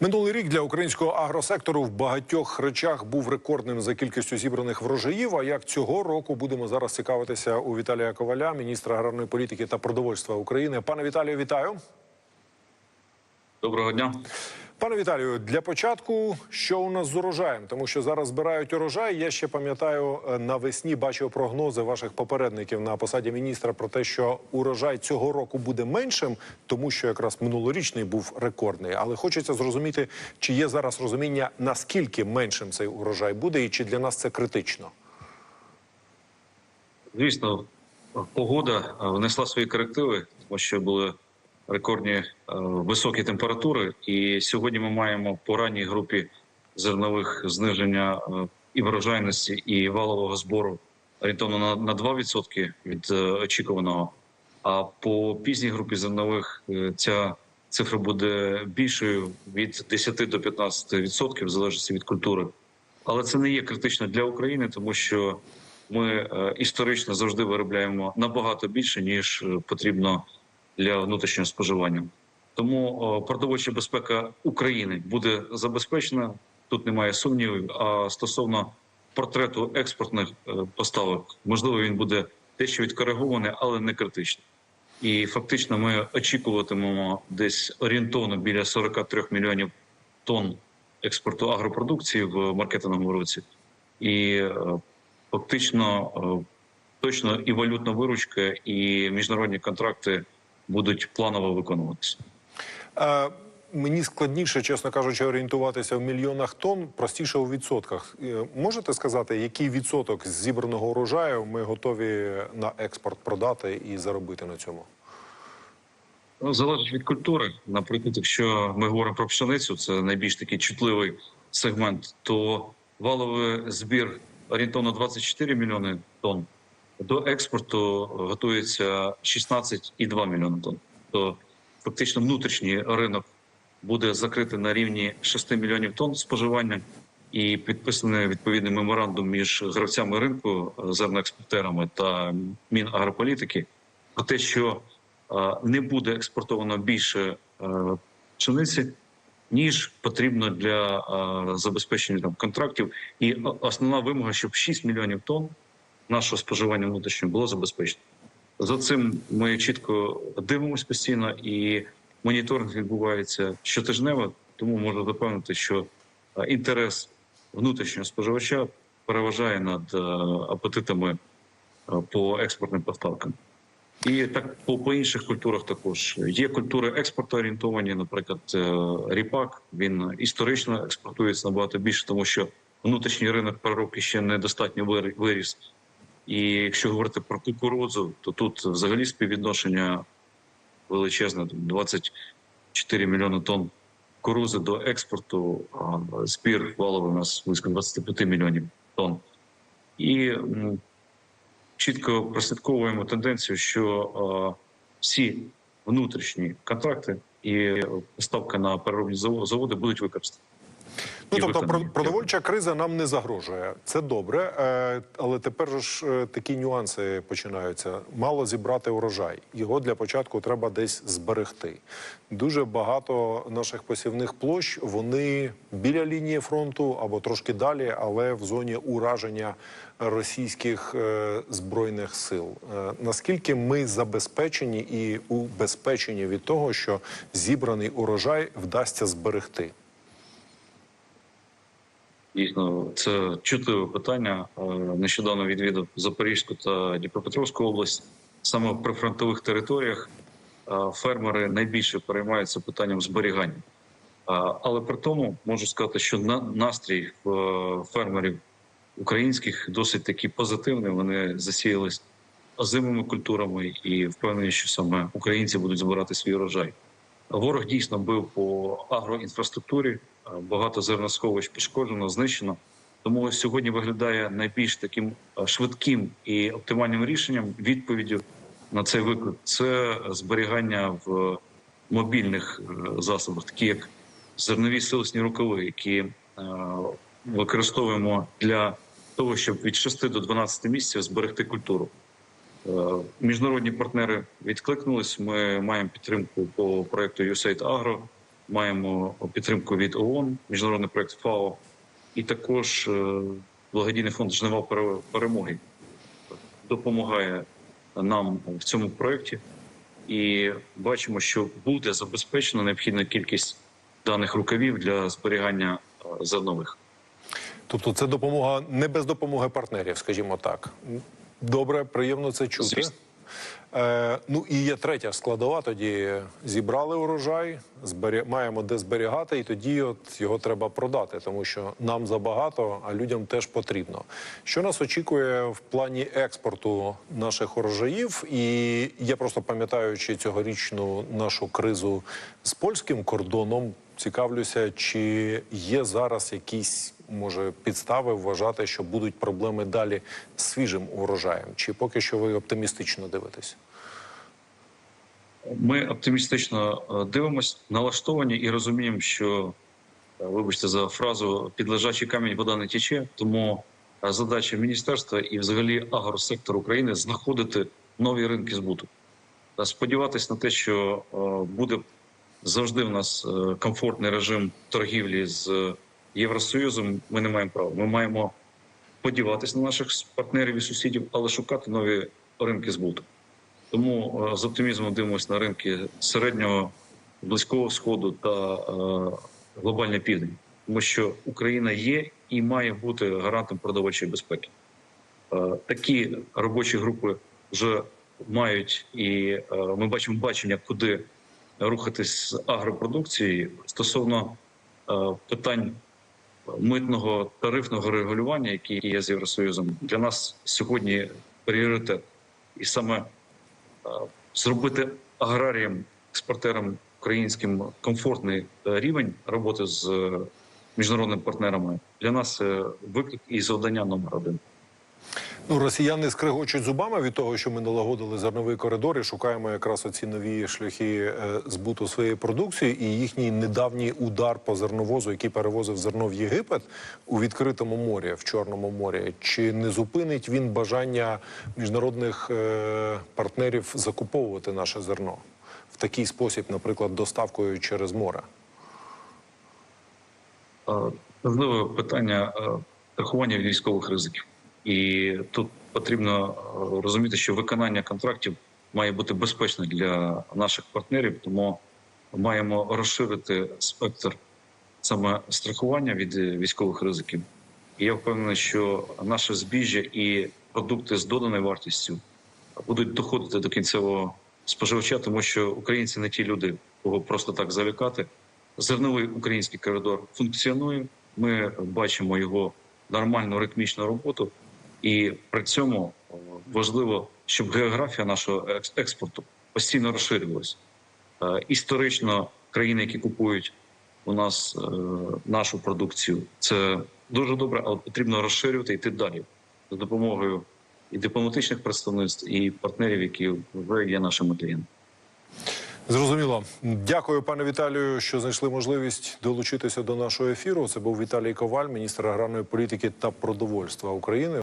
Минулий рік для українського агросектору в багатьох речах був рекордним за кількістю зібраних врожаїв. А як цього року будемо зараз цікавитися у Віталія Коваля, міністра аграрної політики та продовольства України. Пане Віталію, вітаю. Доброго дня. Пане Віталію, для початку, що у нас з урожаєм? Тому що зараз збирають урожай. Я ще пам'ятаю, е, навесні бачив прогнози ваших попередників на посаді міністра про те, що урожай цього року буде меншим, тому що якраз минулорічний був рекордний. Але хочеться зрозуміти, чи є зараз розуміння, наскільки меншим цей урожай буде, і чи для нас це критично. Звісно, погода е, внесла свої корективи, тому що були рекордні е, високі температури. І сьогодні ми маємо по ранній групі зернових зниження е, і врожайності, і валового збору орієнтовно на, на 2% від е, очікуваного. А по пізній групі зернових ця цифра буде більшою від 10 до 15% в залежності від культури. Але це не є критично для України, тому що ми історично завжди виробляємо набагато більше ніж потрібно для внутрішнього споживання. Тому продовольча безпека України буде забезпечена. Тут немає сумнівів. А стосовно портрету експортних е, поставок, можливо, він буде дещо відкоригований, але не критично. І фактично ми очікуватимемо десь орієнтовно біля 43 мільйонів тонн експорту агропродукції в маркетинговому році, і е, фактично е, точно і валютна виручка, і міжнародні контракти будуть планово виконуватися. Е, мені складніше, чесно кажучи, орієнтуватися в мільйонах тонн, простіше у відсотках. Е, можете сказати, який відсоток з зібраного урожаю ми готові на експорт продати і заробити на цьому? Ну, залежить від культури. Наприклад, якщо ми говоримо про пшеницю, це найбільш такий чутливий сегмент, то валовий збір орієнтовно 24 мільйони тонн. До експорту готується 16,2 мільйони тонн. То фактично внутрішній ринок буде закритий на рівні 6 мільйонів тонн споживання, і підписаний відповідний меморандум між гравцями ринку, зерноекспортерами та Мінагрополітики про те, що е, не буде експортовано більше е, пшениці, ніж потрібно для е, забезпечення там контрактів. І основна вимога, щоб 6 мільйонів тонн нашого споживання внутрішнього було забезпечено. За цим ми чітко дивимося постійно, і моніторинг відбувається щотижнево. Тому можу запевнити, що е, інтерес внутрішнього споживача переважає над е, апетитами е, по експортним поставкам. І так по, по інших культурах також є культури експорту орієнтовані, наприклад, ріпак. Він історично експортується набагато більше, тому що внутрішній ринок переробки ще недостатньо вир- виріс. І якщо говорити про кукурудзу, то тут взагалі співвідношення величезне 24 мільйони тонн кукурудзи до експорту. а Збір валовий у нас близько 25 мільйонів тонн. І чітко прослідковуємо тенденцію, що всі внутрішні контракти і поставка на переробні заводи будуть використані. Ну тобто, про- продовольча криза нам не загрожує. Це добре, е, але тепер ж е, такі нюанси починаються. Мало зібрати урожай. Його для початку треба десь зберегти. Дуже багато наших посівних площ вони біля лінії фронту або трошки далі, але в зоні ураження російських е, збройних сил. Наскільки ми забезпечені і убезпечені від того, що зібраний урожай вдасться зберегти? Дійсно, це чутливе питання. Е, Нещодавно відвідав Запорізьку та Дніпропетровську область. Саме в прифронтових територіях е, фермери найбільше переймаються питанням зберігання. Е, Але при тому можу сказати, що на- настрій фермерів українських досить таки позитивний. Вони засіялись озимими культурами і впевнені, що саме українці будуть збирати свій урожай. Ворог дійсно бив по агроінфраструктурі. Е, Багато зерносховищ пошкоджено, знищено. Тому сьогодні виглядає найбільш таким е, швидким і оптимальним рішенням відповіддю на цей виклик. Це зберігання в мобільних е, засобах, такі як зернові силосні рукави, які е, використовуємо для того, щоб від 6 до 12 місяців зберегти культуру. Е, Міжнародні партнери відкликнулись. Ми маємо підтримку по проекту USAID Agro маємо підтримку від ООН, міжнародний проект ФАО, і також е, благодійний фонд Жнива перемоги допомагає нам в цьому проєкті. І бачимо, що буде забезпечена необхідна кількість даних рукавів для зберігання е, зернових. Тобто це допомога не без допомоги партнерів, скажімо так. Добре, приємно це чути. Звісно. Е, ну і є третя складова. Тоді зібрали урожай, збері... маємо де зберігати, і тоді от його треба продати, тому що нам забагато, а людям теж потрібно. Що нас очікує в плані експорту наших урожаїв? І я просто пам'ятаючи цьогорічну нашу кризу з польським кордоном, цікавлюся, чи є зараз якісь може підстави вважати, що будуть проблеми далі з свіжим урожаєм, чи поки що ви оптимістично дивитесь? Ми оптимістично е, дивимось, налаштовані і розуміємо, що е, вибачте за фразу під лежачий камінь вода не тече. Тому е, задача міністерства і взагалі агросектору України знаходити нові ринки збуту. Та сподіватись на те, що буде завжди в нас комфортний режим торгівлі з Євросоюзом. Ми не маємо права. Ми маємо сподіватися на наших партнерів і сусідів, але шукати нові ринки збуту. Тому е, з оптимізмом дивимося на ринки середнього близького сходу та е, глобальний південь, тому що Україна є і має бути гарантом продовольчої безпеки. Е, такі робочі групи вже мають, і е, ми бачимо бачення, куди рухатись з агропродукцією стосовно е, питань митного тарифного регулювання, які є з Євросоюзом, для нас сьогодні пріоритет. І саме е, зробити аграріям, експортерам українським комфортний е, рівень роботи з е, міжнародними партнерами для нас виклик і завдання номер один. Ну, росіяни скригочуть зубами від того, що ми налагодили зерновий коридор і шукаємо якраз оці нові шляхи е, збуту своєї продукції. І їхній недавній удар по зерновозу, який перевозив зерно в Єгипет у відкритому морі, в Чорному морі. Чи не зупинить він бажання міжнародних е, партнерів закуповувати наше зерно в такий спосіб, наприклад, доставкою через море? Е, Важливе питання е, рахування військових ризиків. І тут потрібно е, розуміти, що виконання контрактів має бути безпечне для наших партнерів, тому маємо розширити спектр саме страхування від е, військових ризиків. І я впевнений, що наше збіжжя і продукти з доданою вартістю будуть доходити до кінцевого споживача, тому що українці не ті люди, кого просто так залякати. Зерновий український коридор функціонує. Ми бачимо його нормальну ритмічну роботу, і при цьому е, важливо, щоб географія нашого експорту постійно розширювалася. Е, Історично країни, які купують у нас е, нашу продукцію, це дуже добре, але потрібно розширювати і йти далі за допомогою і дипломатичних представництв, і партнерів, які вже є нашими клієнтами. Зрозуміло. Дякую, пане Віталію, що знайшли можливість долучитися до нашого ефіру. Це був Віталій Коваль, міністр аграрної політики та продовольства України.